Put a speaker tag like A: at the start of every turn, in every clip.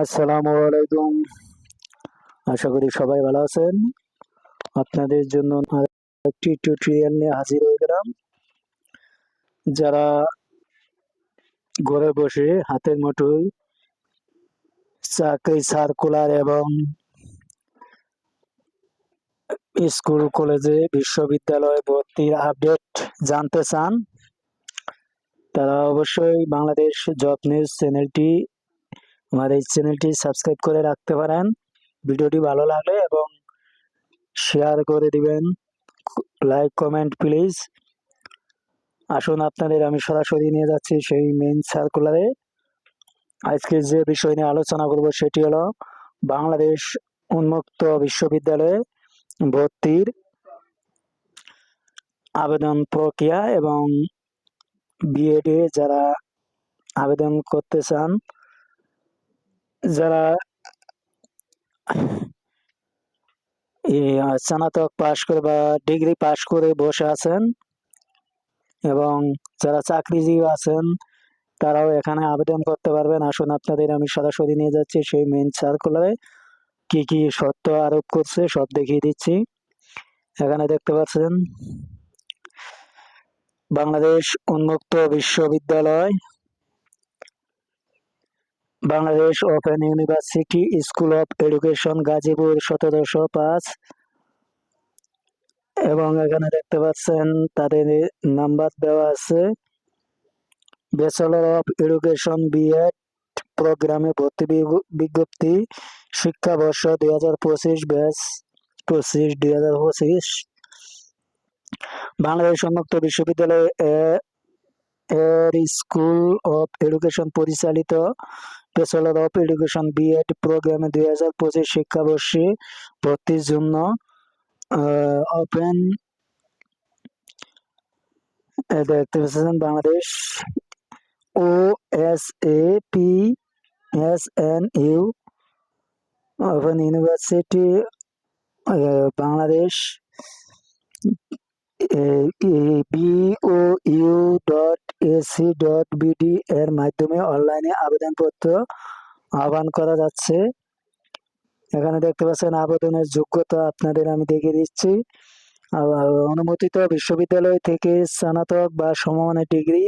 A: আসসালামু আলাইকুম। আশা করি সবাই ভালো আছেন। আপনাদের জন্য একটি টিউটোরিয়াল নিয়ে হাজির হয়ে গেলাম। যারা ঘরে বসে হাতের মুঠোয় চাকরি সার্কুলার এবং স্কুল, কলেজে বিশ্ববিদ্যালয়ে ভর্তির আপডেট জানতে চান, তারা অবশ্যই বাংলাদেশ জব নিউজ চ্যানেলটি আমার এই চ্যানেলটি সাবস্ক্রাইব করে রাখতে পারেন। ভিডিওটি ভালো লাগলে এবং শেয়ার করে দিবেন। লাইক কমেন্ট প্লিজ আসুন আপনাদের, আমি সরাসরি নিয়ে যাচ্ছি সেই মেইন সার্কুলারে আজকে যে বিষয় নিয়ে আলোচনা করব সেটি হলো বাংলাদেশ উন্মুক্ত বিশ্ববিদ্যালয়ে ভর্তির আবেদন প্রক্রিয়া এবং বিএডে যারা আবেদন করতে চান যারা স্নাতক পাশ করে বা ডিগ্রি পাশ করে বসে আছেন এবং যারা চাকরিজীবী আছেন, তারাও এখানে আবেদন করতে পারবেন। আসুন আপনাদের আমি সরাসরি নিয়ে যাচ্ছি সেই মেন সার্কুলারে কি কি শর্ত আরোপ করছে সব দেখিয়ে দিচ্ছি। এখানে দেখতে পাচ্ছেন, বাংলাদেশ উন্মুক্ত বিশ্ববিদ্যালয় Bangladesh open university school of education Gazipur, সতেরোশো পাঁচ। এবং এখানে দেখতে পাচ্ছেন, তাদের নাম্বার দেওয়া আছে। ব্যাচেলর অফ এডুকেশন বিএড প্রোগ্রামে ভর্তি বিজ্ঞপ্তি, শিক্ষাবর্ষ দুই হাজার পঁচিশ, ব্যাচ পঁচিশ, দুই হাজার পঁচিশ। বাংলাদেশ উন্মুক্ত বিশ্ববিদ্যালয় এর স্কুল অফ এডুকেশন পরিচালিত ব্যাচেলর অফ এডুকেশন বিএড প্রোগ্রামে দুই হাজার পঁচিশ শিক্ষাবর্ষে ভর্তির জন্য ওপেন দেখতে পাচ্ছেন Bangladesh O S A P S N U open university Bangladesh BO U dot AC dot BD এর মাধ্যমে অনলাইনে আবেদনপত্র আহ্বান করা যাচ্ছে। এখানে দেখতে পাচ্ছেন আবেদনের যোগ্যতা আপনাদের আমি দেখিয়ে দিচ্ছি। অনুমোদিত বিশ্ববিদ্যালয় থেকে স্নাতক বা সমমানের ডিগ্রি,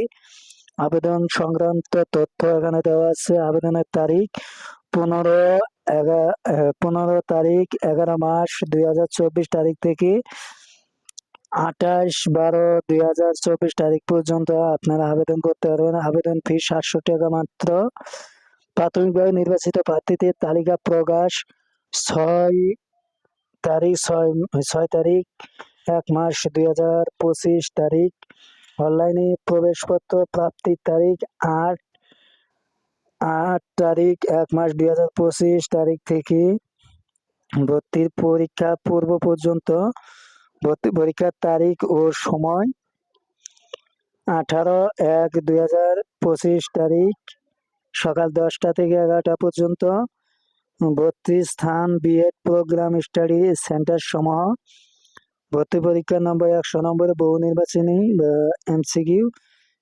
A: আবেদন সংক্রান্ত তথ্য এখানে দেওয়া আছে। আবেদনের তারিখ পনেরো এগারো পনেরো তারিখ এগারো মাস দুই হাজার চব্বিশ তারিখ থেকে আঠাশ বারো দুই হাজার চব্বিশ তারিখ পর্যন্ত আপনারা আবেদন করতে পারবেন। আবেদন ফি সাতশো টাকা মাত্র। প্রাথমিকভাবে নির্বাচিত প্রার্থীদের তালিকা প্রকাশ ছয় তারিখ, ছয় ছয় তারিখ, এক মাস দুই হাজার পঁচিশ তারিখ। অনলাইনে প্রবেশপত্র প্রাপ্তির তারিখ আট আট তারিখ, এক মাস দুই হাজার পঁচিশ তারিখ থেকে ভর্তির পরীক্ষা পূর্ব পর্যন্ত ভর্তি পরীক্ষার তারিখ ও সময় আঠারো এক দুই হাজার পঁচিশ তারিখ সকাল দশটা থেকে এগারোটা পর্যন্ত। ভর্তি স্থান বিএড প্রোগ্রাম স্টাডি সেন্টার সমূহ। ভর্তি পরীক্ষার নম্বর একশো নম্বরে বহু নির্বাচনী এমসিকিউ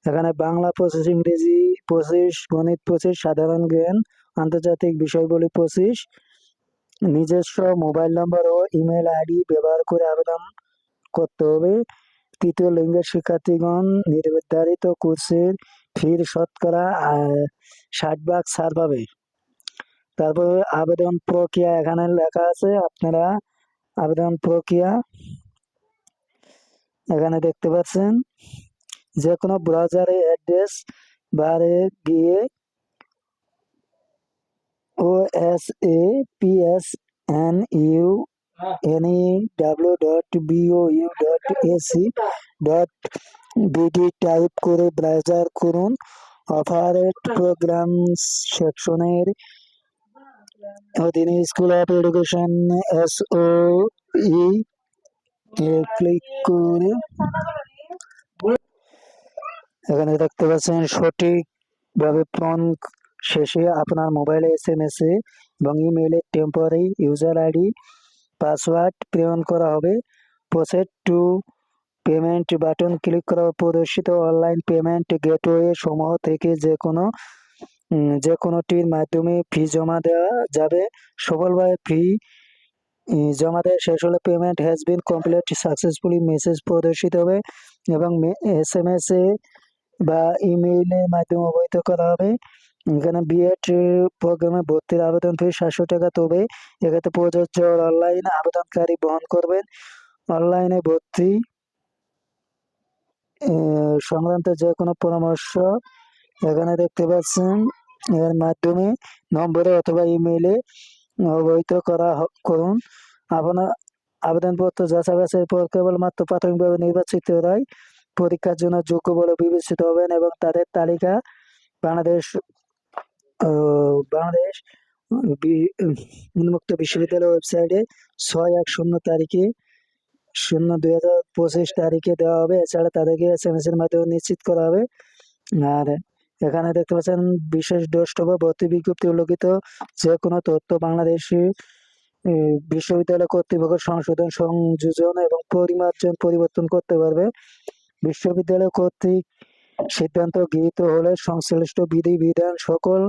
A: এখানে বাংলা পঁচিশ, ইংরেজি পঁচিশ, গণিত পঁচিশ, সাধারণ জ্ঞান, আন্তর্জাতিক বিষয়গুলি পঁচিশ। নিজস্ব মোবাইল নম্বর ও ইমেল আইডি ব্যবহার করে আবেদন করতে হবে। তৃতীয় লিঙ্গের শিক্ষার্থীগণ নির্ধারিত কোর্সের ফির শতকরা ষাট ভাগ ছাড় পাবে। তারপর আবেদন প্রক্রিয়া এখানে লেখা আছে, আপনারা আবেদন প্রক্রিয়া এখানে দেখতে পাচ্ছেন। যে কোনো ব্রাউজারে অ্যাড্রেস বারে গিয়ে O S A P S N U NE W dot BO U dot AC dot BD type করে ব্রাউজার করুন। অফারেট প্রোগ্রাম সেকশনের অধীনে school of education S O E click করে এখানে দেখতে পাচ্ছেন সঠিকভাবে প্রন শেষে আপনার মোবাইলে এস এম এস এ এবং ইমেইলে টেম্পোরারি ইউজার আইডি পাসওয়ার্ড প্রেরণ করা হবে। Proceed to payment button click করা প্রদর্শিত অনলাইন পেমেন্ট গেটওয়ে সমূহ থেকে যে কোনো যে কোনোটির মাধ্যমে ফি জমা দেওয়া যাবে। সফলভাবে ফি জমা দেওয়া শেষ হলে payment has been complete successfully message প্রদর্শিত হবে এবং এস এম এস এ বা ইমেইলের মাধ্যমে অবহিত করা হবে। এখানে বিএড প্রোগ্রামে ভর্তির আবেদন ফি সাতশো টাকা। তবে এক্ষেত্রে প্রযোজ্য অনলাইন আবেদনকারী বহন করবেন। অনলাইনে ভর্তি সংক্রান্ত যে কোনো পরামর্শ এখানে দেখতে পাচ্ছেন। এর মাধ্যমে নম্বরে অথবা ইমেইলে অবহিত করা করুন। আপনার আবেদনপত্র যাচাই বাছাইয়ের পর কেবলমাত্র প্রাথমিকভাবে নির্বাচিতরাই পরীক্ষার জন্য যোগ্য বলে বিবেচিত হবেন এবং তাদের তালিকা বাংলাদেশ বাংলাদেশ উন্মুক্ত বিশ্ববিদ্যালয় ওয়েবসাইটে ছয় এক শূন্য তারিখে, শূন্য দুই হাজার পঁচিশ তারিখে দেওয়া হবে। এছাড়া তাদেরকে এস এম এস এর মাধ্যমে নিশ্চিত করা হবে। আর এখানে দেখতে পাচ্ছেন, বিশেষ দ্রষ্টব্য, ভর্তি বিজ্ঞপ্তি উল্লেখিত যে কোনো তথ্য বাংলাদেশি বিশ্ববিদ্যালয় কর্তৃপক্ষ সংশোধন, সংযোজন এবং পরিমার্জন পরিবর্তন করতে পারবে। বিশ্ববিদ্যালয় কর্তৃক সিদ্ধান্ত গৃহীত হলে সংশ্লিষ্ট বিধি, বিধান সকল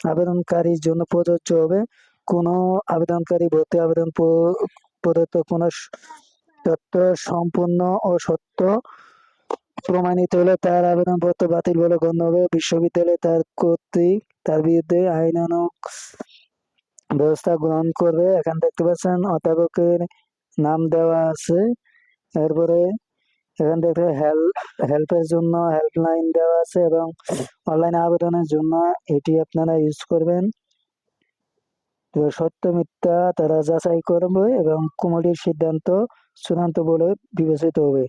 A: আবেদনকারীর জন্য প্রযোজ্য হবে কোনো আবেদনকারী ভর্তি আবেদন প্রদত্ত কোনো তথ্য সম্পূর্ণ ও সত্য প্রমাণিত হলে তার আবেদনপত্র বাতিল বলে গণ্য হবে। বিশ্ববিদ্যালয় তার কর্তৃক, তার বিরুদ্ধে আইনানুগ ব্যবস্থা গ্রহণ করবে। এখানে দেখতে পাচ্ছেন অধ্যাপকের নাম দেওয়া আছে। এরপরে এখানে দেখতে হেল্প হেল্পের জন্য হেল্পলাইন দেওয়া আছে এবং অনলাইনে আবেদনের জন্য এটি আপনারা ইউজ করবেন। সত্য মিথ্যা তারা যাচাই করবে এবং কমিটির সিদ্ধান্ত, চূড়ান্ত বলে বিবেচিত হবে।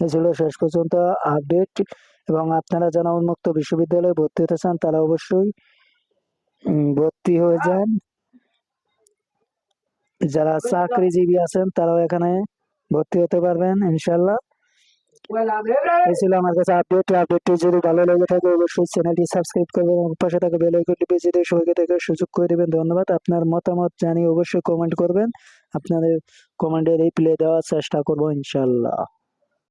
A: এ ছিল শেষ পর্যন্ত আপডেট এবং আপনারা যারা উন্মুক্ত বিশ্ববিদ্যালয়ে ভর্তি হতে চান তারা অবশ্যই ভর্তি হয়ে যান। যারা চাকরিজীবী আছেন তারাও এখানে ভর্তি হতে পারবেন ইনশাল্লাহ এই আমার কাছে আপডেট আপডেটটি যদি ভালো লেগে থাকে, অবশ্যই চ্যানেলটি সাবস্ক্রাইব করবেন এবং পাশে থাকা বেল আইকনটি বেজে দিয়ে সবাইকে দেখার সুযোগ করে দেবেন। ধন্যবাদ। আপনার মতামত জানিয়ে অবশ্যই কমেন্ট করবেন। আপনাদের কমেন্টে রিপ্লাই দেওয়ার চেষ্টা করব ইনশাল্লাহ